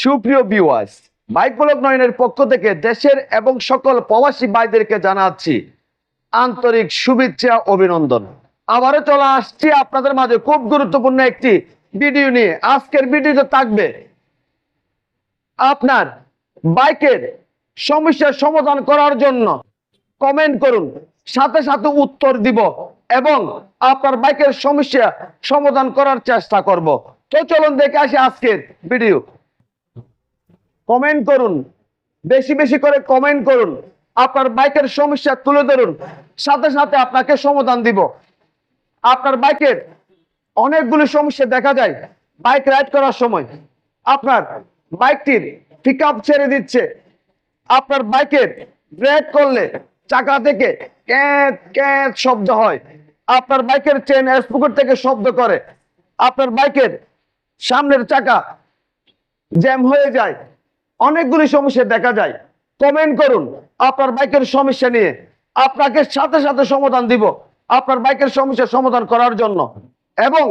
সুপ্রিয় viewers bike block নয়নের পক্ষ থেকে দেশের এবং সকল প্রবাসী ভাইদেরকে জানাচ্ছি আন্তরিক শুভেচ্ছা, অভিনন্দন। আবারও চলে আসছি আপনাদের মাঝে খুব গুরুত্বপূর্ণ একটি ভিডিও নিয়ে। আজকের ভিডিওতে থাকবে আপনার বাইকের সমস্যার সমাধান করার জন্য কমেন্ট করুন। সাথে সাথে উত্তর দিব এবং আপনার বাইকের সমস্যা সমাধান করার চেষ্টা করব। তো চলুন দেখে আসি আজকের ভিডিও কমেন্ট করুন। বেশি বেশি করে কমেন্ট করুন। আপনার বাইকের সমস্যা তুলে ধরুন। সাথে সাথে আপনাকে সমাধান দিব। আপনার বাইকের অনেকগুলো সমস্যা দেখা যায় বাইক রাইড করার সময়। আপনার বাইকটির পিক ছেড়ে দিচ্ছে। আপনার বাইকের ব্রেক করলে চাকা থেকে ক্যাঁত ক্যাঁত শব্দ হয়। আপনার বাইকের চেন স্পুকুর থেকে শব্দ করে। আপনার বাইকের সামনের চাকা জ্যাম হয়ে যায়। অনেকগুলি সমস্যা দেখা যায়। কমেন্ট করুন, আপনার বাইকের সমস্যা নিয়ে। আপনাকে সাথে সাথে সমাধান দিব, আপনার বাইকের সমস্যার সমাধান করার জন্য। এবং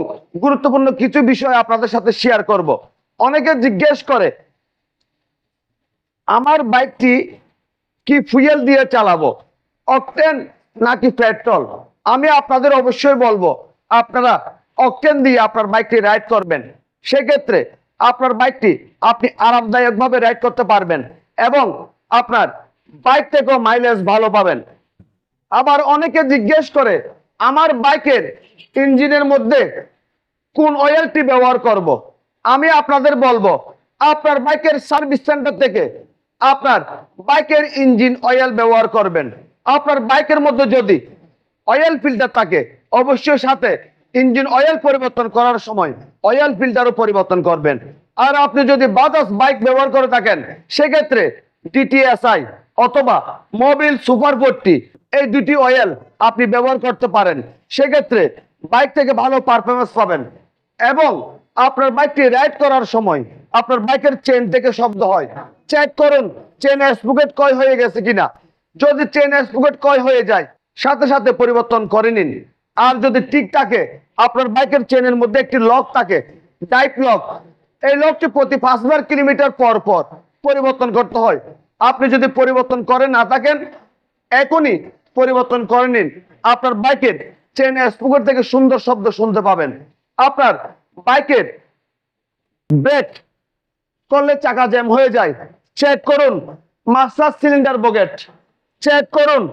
গুরুত্বপূর্ণ কিছু বিষয় আপনাদের সাথে শেয়ার করব। অনেকে জিজ্ঞেস করে, আমার বাইকটি কি ফুয়েল দিয়ে চালাবো? অকটেন নাকি পেট্রোল আমি আপনাদের অবশ্যই বলব, আপনারা অকটেন দিয়ে আপনার বাইকটি রাইড করবেন। সেক্ষেত্রে আপনার বাইকটি আপনি আরামদায়কভাবে রাইড করতে পারবেন এবং আপনার বাইক থেকেও মাইলেজ ভালো পাবেন আবার অনেকে জিজ্ঞেস করে, আমার বাইকের ইঞ্জিনের মধ্যে কোন অয়েলটি ব্যবহার করব। আমি আপনাদের বলব, আপনার বাইকের সার্ভিস সেন্টার থেকে আপনার বাইকের ইঞ্জিন অয়েল ব্যবহার করবেন আপনার বাইকের মধ্যে যদি অয়েল ফিল্টার থাকে, অবশ্যই সাথে ইঞ্জিন অয়েল পরিবর্তন করার সময় অয়েল ফিল্টারও পরিবর্তন করবেন। আর আপনি যদি বাজাজ বাইক ব্যবহার করে থাকেন, সেক্ষেত্রে ডিটিএসআই অথবা মোবিল সুপার ফোরটি এই দুটি অয়েল আপনি ব্যবহার করতে পারেন। সেক্ষেত্রে বাইক থেকে ভালো পারফরমেন্স পাবেন এবং আপনার বাইকটি রাইড করার সময় আপনার বাইকের চেন থেকে শব্দ হয়। চেক করুন চেন স্পুকেট কয় হয়ে গেছে কিনা। যদি চেন স্পুকেট কয় হয়ে যায়, সাথে সাথে পরিবর্তন করে নিন। আর যদি ঠিক থাকে, আপনার বাইকের চেনের মধ্যে একটি লক থাকে টাইপ লক এই লকটি প্রতি পাঁচবার কিলোমিটার পর পর পরিবর্তন করতে হয়। আপনি যদি পরিবর্তন করে না থাকেন, এখনই পরিবর্তন করে নিন। আপনার বাইকের চেন স্পুকেট থেকে সুন্দর শব্দ শুনতে পাবেন। আপনার বাইকের ব্রেক করলে চাকা জ্যাম হয়ে যায়। চেক করুন মাস্টার সিলিন্ডার বকেট চেক করুন,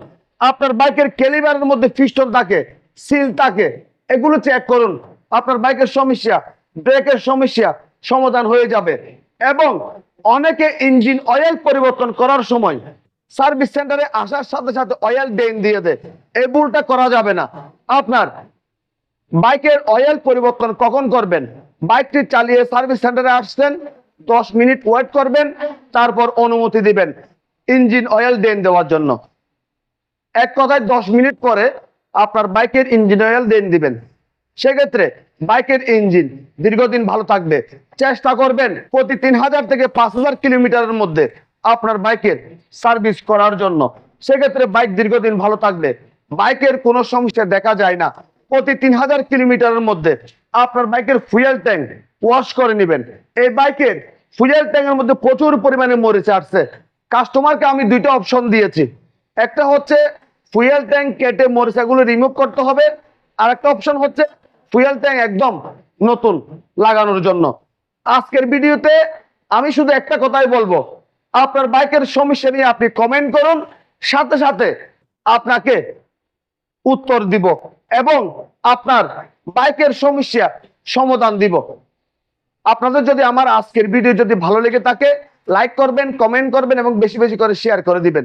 আপনার বাইকের কেলিবারের মধ্যে পিস্টন থাকে। সিল থাকে এগুলো চেক করুন। আপনার বাইকের সমস্যা, ব্রেকের সমস্যা সমাধান হয়ে যাবে। এবং অনেকে ইঞ্জিন অয়েল পরিবর্তন করার সময় সার্ভিস সেন্টারে আসার সাথে সাথে অয়েল ডেন দিয়ে দেয়। এই ভুলটা করা যাবে না। আপনার বাইকের অয়েল পরিবর্তন কখন করবেন? বাইকটি চালিয়ে সার্ভিস সেন্টারে আসছেন, দশ মিনিট ওয়েট করবেন, তারপর অনুমতি দিবেন। ইঞ্জিন অয়েল দেন দেওয়ার জন্য। এক কথায় দশ মিনিট পরে আপনার বাইকের ইঞ্জিন অয়েল দেন দিবেন। সেক্ষেত্রে বাইকের ইঞ্জিন দীর্ঘদিন ভালো থাকবে। চেষ্টা করবেন প্রতি তিন হাজার থেকে পাঁচ হাজার কিলোমিটারের মধ্যে আপনার বাইকের সার্ভিস করার জন্য। সেক্ষেত্রে বাইক দীর্ঘদিন ভালো থাকবে। বাইকের কোনো সমস্যা দেখা যায় না। প্রতি তিন হাজার কিলোমিটারের মধ্যে আপনার বাইকের ফুয়েল ট্যাঙ্ক ওয়াশ করে নেবেন। এই বাইকের ফুয়েল ট্যাঙ্কের মধ্যে প্রচুর পরিমাণে মরিচে আসছে। কাস্টমারকে আমি দুইটা অপশন দিয়েছি। একটা হচ্ছে ফুয়েল ট্যাঙ্ক কেটে মরিচাগুলো রিমুভ করতে হবে। আর একটা অপশন হচ্ছে ফুয়েল ট্যাঙ্ক একদম নতুন লাগানোর জন্য। আজকের ভিডিওতে আমি শুধু একটা কথাই বলব। আপনার বাইকের সমস্যা নিয়ে আপনি কমেন্ট করুন, সাথে সাথে আপনাকে উত্তর দিব এবং আপনার বাইকের সমস্যা সমাধান দিব। আপনাদের যদি আমার আজকের ভিডিও যদি ভালো লেগে থাকে লাইক করবেন কমেন্ট করবেন এবং বেশি বেশি করে শেয়ার করে দিবেন।